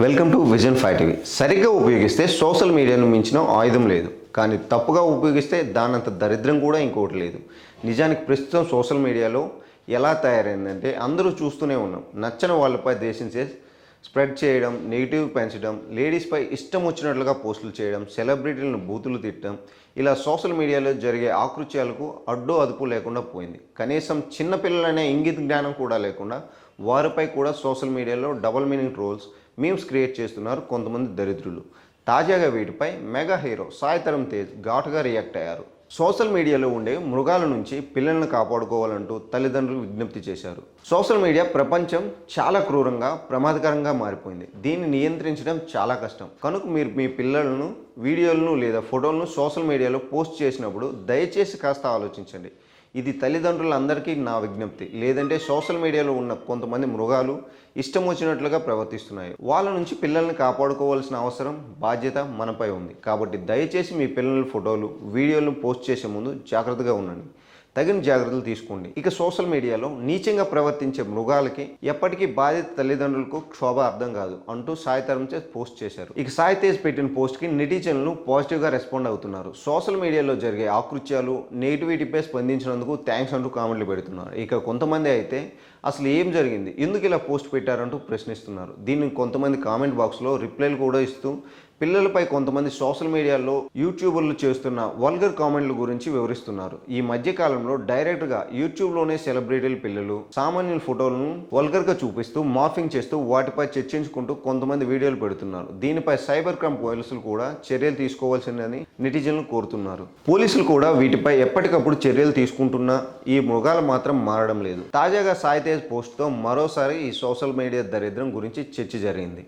Welcome to vision five TV సరిగ్గా ఉపయోగిస్తే social మీడియాను మించిన ఆయుధం లేదు. కానీ తప్పుగా ఉపయోగిస్తే దానంత దరిద్రం కూడా ఇంకోటి లేదు. నిజానికి ప్రస్తుతం సోషల్ మీడియాలో ఎలా తయారైందంటే అందరూ చూస్తూనే ఉన్నాం. నచ్చని వాళ్ళపై దేశించే స్ప్రెడ్ చేయడం నెగిటివ్ పెంచడం లేడీస్పై ఇష్టం వచ్చినట్లుగా పోస్టులు చేయడం సెలబ్రిటీలను బూతులు తిట్టడం ఇలా సోషల్ మీడియాలో జరిగే ఆకృత్యాలకు అడ్డు అదుపు లేకుండా పోయింది. కనీసం చిన్నపిల్లలనే ఇంగిత జ్ఞానం కూడా లేకుండా వారిపై కూడా సోషల్ మీడియాలో double meaning trolls memes create చేస్తున్నారు కొంతమంది దరిద్రులు. తాజాగా వీటిపై మెగా హీరో సాయితరం తేజ్ ఘాటుగా రియాక్ట్ అయ్యారు. సోషల్ మీడియాలో ఉండే మృగాల నుంచి పిల్లలను కాపాడుకోవాలంటూ తల్లిదండ్రులు విజ్ఞప్తి చేశారు. సోషల్ మీడియా ప్రపంచం చాలా క్రూరంగా ప్రమాదకరంగా మారిపోయింది. దీన్ని నియంత్రించడం చాలా కష్టం. కనుక మీరు మీ పిల్లలను వీడియోలను లేదా ఫోటోలను సోషల్ మీడియాలో పోస్ట్ చేసినప్పుడు దయచేసి కాస్త ఆలోచించండి. ఇది తల్లిదండ్రులందరికీ నా విజ్ఞప్తి. లేదంటే సోషల్ మీడియాలో ఉన్న కొంతమంది మృగాలు ఇష్టం వచ్చినట్లుగా ప్రవర్తిస్తున్నాయి. వాళ్ళ నుంచి పిల్లల్ని కాపాడుకోవాల్సిన అవసరం బాధ్యత మనపై ఉంది. కాబట్టి దయచేసి మీ పిల్లల ఫోటోలు వీడియోలను పోస్ట్ చేసే ముందు జాగ్రత్తగా ఉండండి. తగిన జాగ్రత్తలు తీసుకోండి. ఇక సోషల్ మీడియాలో నీచంగా ప్రవర్తించే మృగాలకి ఎప్పటికీ బాధిత తల్లిదండ్రులకు క్షోభ అర్థం కాదు అంటూ సాయి తరం పోస్ట్ చేశారు. ఇక సాయి తేజ్ పెట్టిన పోస్ట్కి నెటిజన్లు పాజిటివ్గా రెస్పాండ్ అవుతున్నారు. సోషల్ మీడియాలో జరిగే ఆకృత్యాలు నెగిటివిటీపై స్పందించినందుకు థ్యాంక్స్ అంటూ కామెంట్లు పెడుతున్నారు. ఇక కొంతమంది అయితే అసలు ఏం జరిగింది? ఎందుకు ఇలా పోస్ట్ పెట్టారంటూ ప్రశ్నిస్తున్నారు. దీన్ని కొంతమంది కామెంట్ బాక్స్లో రిప్లైలు కూడా ఇస్తూ పిల్లలపై కొంతమంది సోషల్ మీడియాలో యూట్యూబర్లు చేస్తున్న వల్గర్ కామెంట్ల గురించి వివరిస్తున్నారు. ఈ మధ్య కాలంలో డైరెక్ట్గా యూట్యూబ్లోనే సెలబ్రిటీల పిల్లలు సామాన్యుల ఫోటోలను వల్గర్గా చూపిస్తూ మార్ఫింగ్ చేస్తూ వాటిపై చర్చించుకుంటూ కొంతమంది వీడియోలు పెడుతున్నారు. దీనిపై సైబర్ క్రైమ్ పోలీసులు కూడా చర్యలు తీసుకోవాల్సిందని నెటిజన్లు కోరుతున్నారు. పోలీసులు కూడా వీటిపై ఎప్పటికప్పుడు చర్యలు తీసుకుంటున్నా ఈ మృగాలు మాత్రం మారడం లేదు. తాజాగా సాయితేజ్ పోస్ట్తో మరోసారి ఈ సోషల్ మీడియా దరిద్రం గురించి చర్చ జరిగింది.